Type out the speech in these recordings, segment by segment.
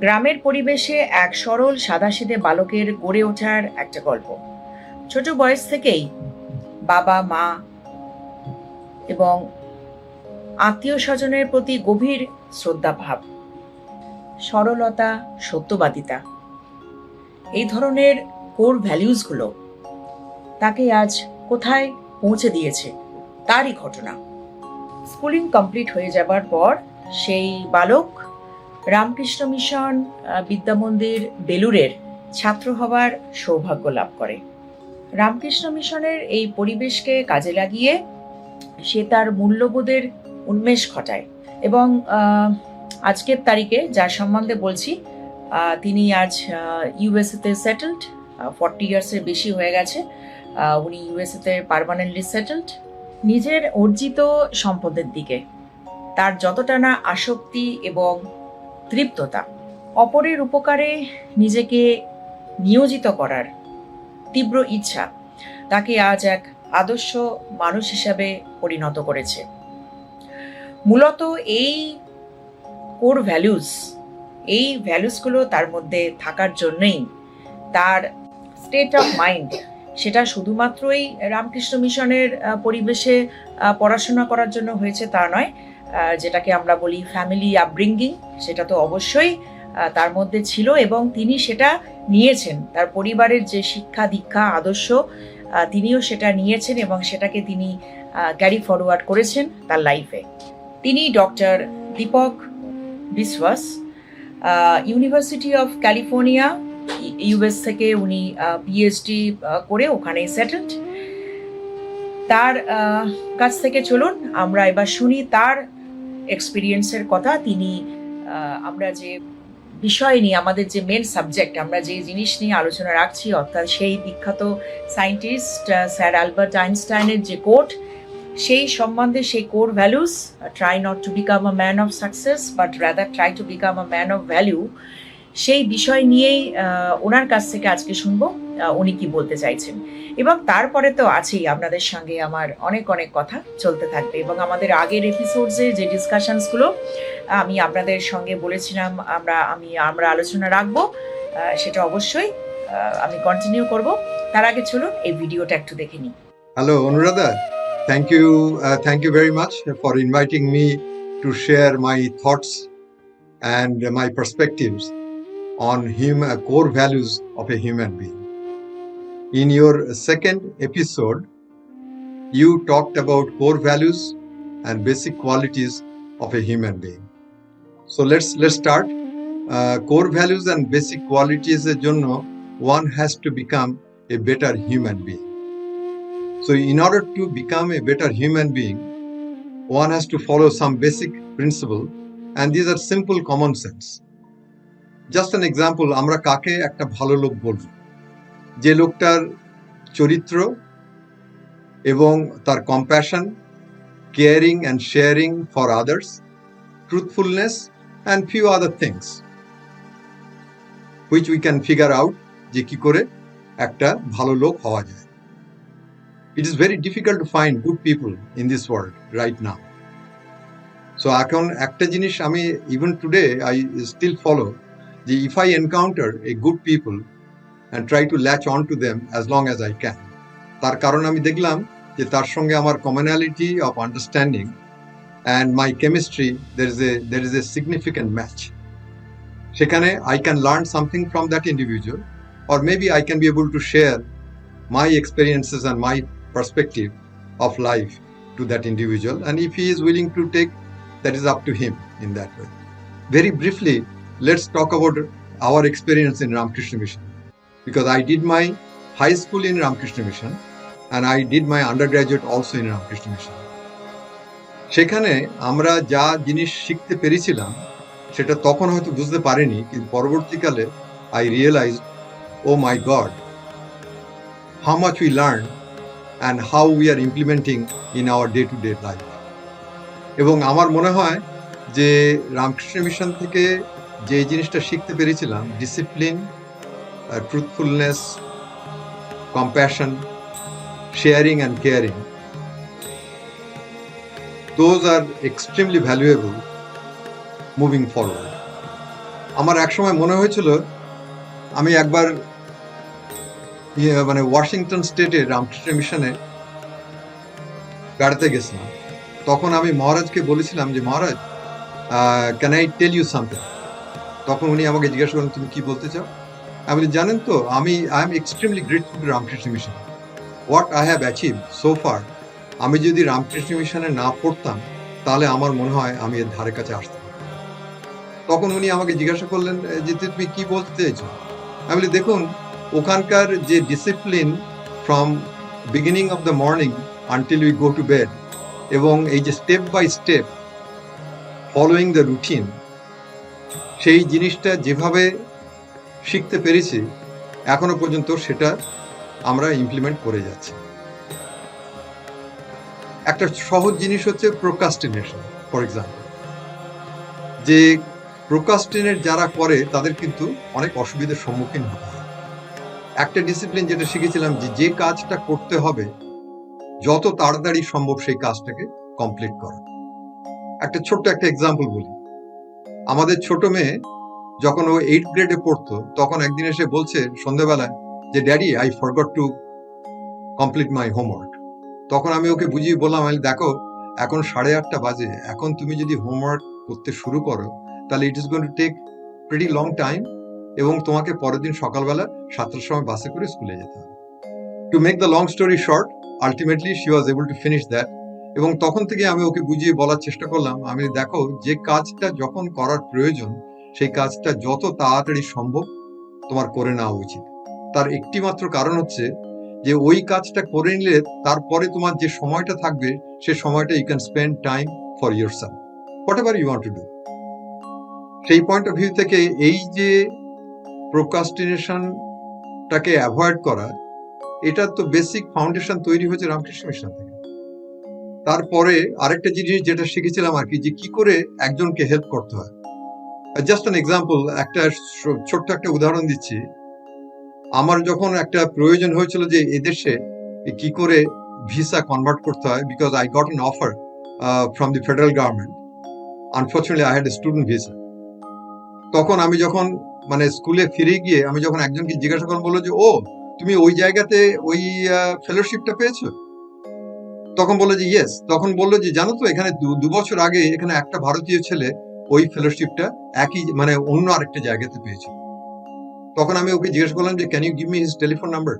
গ্রামের পরিবেশে এক সরল, সাদাসিধে বালকের গড়ে ওঠার একটা গল্প। ছোট বয়স থেকেই বাবা, মা এবং আত্মীয় স্বজনের প্রতি গভীর শ্রদ্ধাভাব, সরলতা, সত্যবাদিতা, এই ধরনের কোর ভ্যালিউজগুলো তাকে আজ কোথায় পৌঁছে দিয়েছে তারই ঘটনা। স্কুলিং কমপ্লিট হয়ে যাবার পর সেই বালক রামকৃষ্ণ মিশন বিদ্যামন্দির, বেলুরের ছাত্র হবার সৌভাগ্য লাভ করে। রামকৃষ্ণ মিশনের এই পরিবেশকে কাজে লাগিয়ে সে তার মূল্যবোধের উন্মেষ ঘটায় এবং আজকের তারিখে যার সম্বন্ধে বলছি তিনি আজ ইউএসএতে সেটেলড ফর্টি ইয়ার্সের বেশি হয়ে গেছে উনি ইউএসএতে পারমানেন্টলি সেটেলড নিজের অর্জিত সম্পদের দিকে, তার যতটা না আসক্তি এবং তৃপ্ততা। অপরের উপকারে নিজেকে নিয়োজিত করার তীব্র ইচ্ছা তাকে আজ এক আদর্শ মানুষ হিসাবে পরিণত করেছে। মূলত এই কোর ভ্যালুস, এই ভ্যালুসগুলো তার মধ্যে থাকার জন্যই তার স্টেট অফ মাইন্ড, সেটা শুধুমাত্রই রামকৃষ্ণ মিশনের পরিবেশে পড়াশোনা করার জন্য হয়েছে তা নয় যেটাকে আমরা বলি ফ্যামিলি আপব্রিঙ্গিং সেটা তো অবশ্যই তার মধ্যে ছিল এবং তিনি সেটা নিয়েছেন। তার পরিবারের যে শিক্ষা, দীক্ষা, আদর্শ তিনিও সেটা নিয়েছেন এবং সেটাকে তিনি ক্যারি ফরওয়ার্ড করেছেন তার লাইফে তিনি doctor Deepak Biswas university of California US থেকে উনি পিএইচডি করে ওখানে সেটেলড তার কাছ থেকে চলুন, আমরা এবার শুনি তার এক্সপিরিয়েন্সের কথা, তিনি আমরা যে বিষয় নিয়ে, আমাদের যে মেন সাবজেক্ট আমরা যে জিনিস নিয়ে আলোচনা রাখছি, অর্থাৎ সেই বিখ্যাত সায়েন্টিস্ট স্যার আলবার্ট আইনস্টাইনের যে কোট সেই সম্বন্ধে সেই core values try not to become a man of success but rather try to become a man of value সেই বিষয় নিয়েই ওনার কাছ থেকে আজকে শুনব। উনি কি বলতে চাইছেন। এবং তারপরে তো আছেই আপনাদের সঙ্গে আমার অনেক অনেক কথা চলতে থাকবে। এবং আমাদের আগের এপিসোডসে যে ডিসকাশনসগুলো আমি আপনাদের সঙ্গে বলেছিলাম আমরা আমি আমরা আলোচনা রাখব। সেটা অবশ্যই আমি কন্টিনিউ করব। তার আগে চলুন এই ভিডিওটা একটু দেখে নিই। Hello Anuradha. Thank you thank you very much for inviting me to share my thoughts and my perspectives on human, core values of a human being. In your second episode, you talked about core values and basic qualities of a human being. So let's let's start. Uh, core values and basic qualities এর জন্য one has to become a better human being. So, in order to become a better human being, one has to follow some basic principle, and these are simple common sense. Just an example, আমরা কাকে একটা ভালো লোক বলব যে লোকটার চরিত্র এবং তার compassion caring and sharing for others truthfulness and few other things which we can figure out যে কি করে একটা ভালো লোক হওয়া যায়। It is very difficult to find good people in this world right না সো এখন একটা জিনিস আমি even today I still follow যে if I encounter a good people and try to latch on to them as long as I can. তার কারণ আমি দেখলাম যে তার সঙ্গে আমার commonality of understanding and my chemistry there is a there is a significant match. সেখানে I can learn something from that individual or maybe I can be able to share my experiences and my perspective of life to that individual and if he is willing to take that is up to him in that way very briefly let's talk about our experience in ramakrishna mission because i did my high school in ramakrishna mission and i did my undergraduate also in ramakrishna mission. সেখানে আমরা যা জিনিস শিখতে পেরেছিলাম, সেটা তখন হয়তো বুঝতে পারিনি, কিন্তু পরবর্তীকালে I realise oh my god how much we learn and how we are implementing in our day to day life এবং আমার মনে হয় যে রামকৃষ্ণ মিশন থেকে যে জিনিসটা শিখতে পেরেছিলাম discipline truthfulness compassion sharing and caring those are extremely valuable moving forward আমার একসময় মনে হয়েছিল, আমি একবার মানে ওয়াশিংটন স্টেটে রামকৃষ্ণ মিশনে বেড়াতে গেছিলাম। তখন আমি মহারাজকে বলেছিলাম যে, Maharaj can I tell you something তখন উনি আমাকে জিজ্ঞাসা করেন তুমি কি বলতে চাও? আমি বলি, জানেন তো আমি I am extremely grateful to Ramakrishna Mission what I have achieve so far আমি যদি রামকৃষ্ণ মিশনে না পড়তাম তাহলে আমার মনে হয় আমি এর ধারে কাছে আসতাম। তখন উনি আমাকে জিজ্ঞাসা করলেন যে তুমি কি বলতে চাইছো আমি বলি দেখুন ওখানকার যে discipline from beginning of the morning until we go to bed এবং এই যে step by step following the routine সেই জিনিসটা যেভাবে শিখতে পেরেছি, এখনও পর্যন্ত সেটা আমরা ইমপ্লিমেন্ট করে যাচ্ছি। একটা সহজ জিনিস হচ্ছে প্রোকাস্টিনেশন ফর এক্সাম্পল যে প্রোকাস্টিনেট যারা করে, তাদের কিন্তু অনেক অসুবিধার সম্মুখীন হতে হয়। একটা ডিসিপ্লিন যেটা শিখেছিলাম যে যে কাজটা করতে হবে, যত তাড়াতাড়ি সম্ভব সেই কাজটাকে কমপ্লিট করা। একটা ছোট্ট একটা এক্সাম্পল বলি। আমাদের ছোট মেয়ে যখন ও এইট গ্রেডে পড়তো, তখন একদিন এসে বলছে সন্ধ্যাবেলায় যে daddy I forgot to complete my homework তখন আমি ওকে বুঝিয়ে বললাম আমি দেখো, এখন সাড়ে আটটা বাজে, এখন তুমি যদি হোমওয়ার্ক করতে শুরু করো, তাহলে it is going to take pretty long time এবং তোমাকে পরের দিন সকালবেলা সাতটার সময় বাসে করে স্কুলে যেতে হবে। To make the long story short ultimately she was able to finish that এবং তখন থেকে আমি ওকে বুঝিয়ে বলার চেষ্টা করলাম, আমি, দেখো, যে কাজটা যখন করার প্রয়োজন সেই কাজটা যত তাড়াতাড়ি সম্ভব তোমার করে নেওয়া উচিত। তার একটি মাত্র কারণ হচ্ছে যে ওই কাজটা করে নিলে তারপরে তোমার যে সময়টা থাকবে, সে সময়টা you can spend time for yourself whatever you want to do সেই পয়েন্ট অফ ভিউ থেকে এই যে প্রোকাস্টিনেশনটাকে অ্যাভয়েড করা এটা তো বেসিক ফাউন্ডেশন তৈরি হয়েছে রামকৃষ্ণ মিশন থেকে তারপরে আরেকটা জিনিস যেটা শিখেছিলাম আর কি, যে কি করে একজনকে হেল্প করতে হয়। জাস্ট অ্যান এক্সাম্পল একটা ছোট্ট একটা উদাহরণ দিচ্ছি। আমার যখন একটা প্রয়োজন হয়েছিল যে এদেশে কি করে ভিসা কনভার্ট করতে হয় because I got an offer from the federal government unfortunately I had student visa তখন আমি যখন মানে স্কুলে ফিরে গিয়ে আমি যখন একজনকে জিজ্ঞাসা করলাম, বলল যে, ও, তুমি ওই জায়গাতে ওই ফেলোশিপটা পেয়েছ? তখন বলল যে ইয়েস তখন বলল যে, জানো তো, এখানে দু বছর আগে এখানে একটা ভারতীয় ছেলে ওই ফেলোশিপটা একই মানে অন্য আরেকটা জায়গাতে পেয়েছিল। তখন আমি ওকে জিজ্ঞেস করলাম যে can you give me his telephone number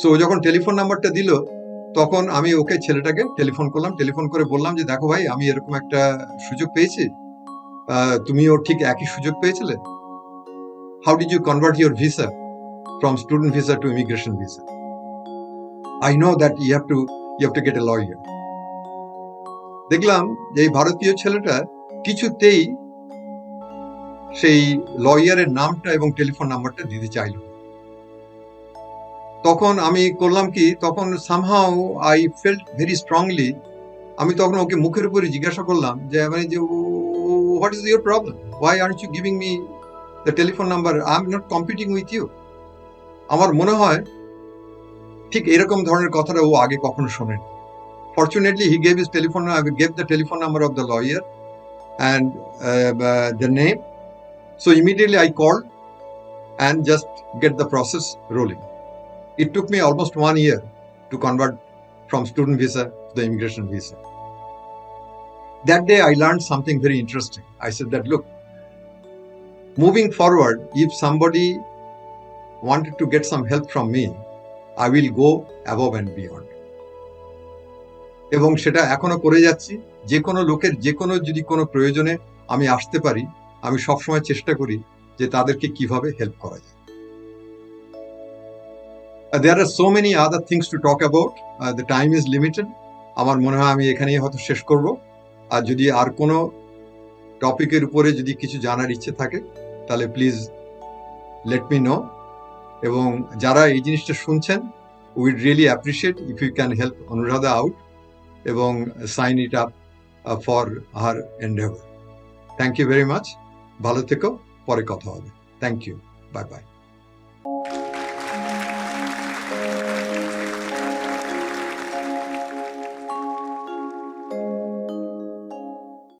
so ও যখন টেলিফোন নাম্বারটা দিল তখন আমি ওকে ছেলেটাকে টেলিফোন করলাম। টেলিফোন করে বললাম যে দেখো ভাই আমি এরকম একটা সুযোগ পেয়েছি। আহ, তুমিও ঠিক একই সুযোগ পেয়েছিলে। How did you convert your visa from student visa to immigration visa I know that you have to you have to get a lawyer দেখলাম যে এই ভারতীয় ছেলেটা কিছুতেই সেই লয়ারের নামটা এবং টেলিফোন নাম্বারটা দিতে চাইল তখন আমি করলাম কি, তখন somehow I felt very strongly আমি তখন ওকে মুখের উপরে জিজ্ঞাসা করলাম যে মানে যে what is your problem why are you giving me the telephone number I am not competing with you আমার মনে হয় ঠিক এরকম ধরনের কথাটা ও আগে কখনো শোনেনি। Fortunately he gave his telephone gave the telephone number of the lawyer and uh, the name. So immediately I called and just get the process rolling. It took me almost one year to convert from student visa to the immigration visa. That day I learned something very interesting. I said that look, moving forward, if somebody wanted to get some help from me, I will go above and beyond. এবং সেটা এখনও করে যাচ্ছি। যে কোনো লোকের যে কোনো যদি কোনো প্রয়োজনে আমি আসতে পারি, আমি সবসময় চেষ্টা করি যে তাদেরকে কীভাবে হেল্প করা যায়। There are so many other things to talk about the time is limited আমার মনে হয় আমি এখানেই হয়তো শেষ করব। আর যদি আর কোনো টপিকের উপরে যদি কিছু জানার ইচ্ছে থাকে, তাহলে প্লিজ লেট মি নো এবং যারা এই জিনিসটা শুনছেন we'd really appreciate if you can help Anuradha out এবং sign it up for her endeavour thank you very much ভালো থেকো, পরে কথা হবে। Thank you bye by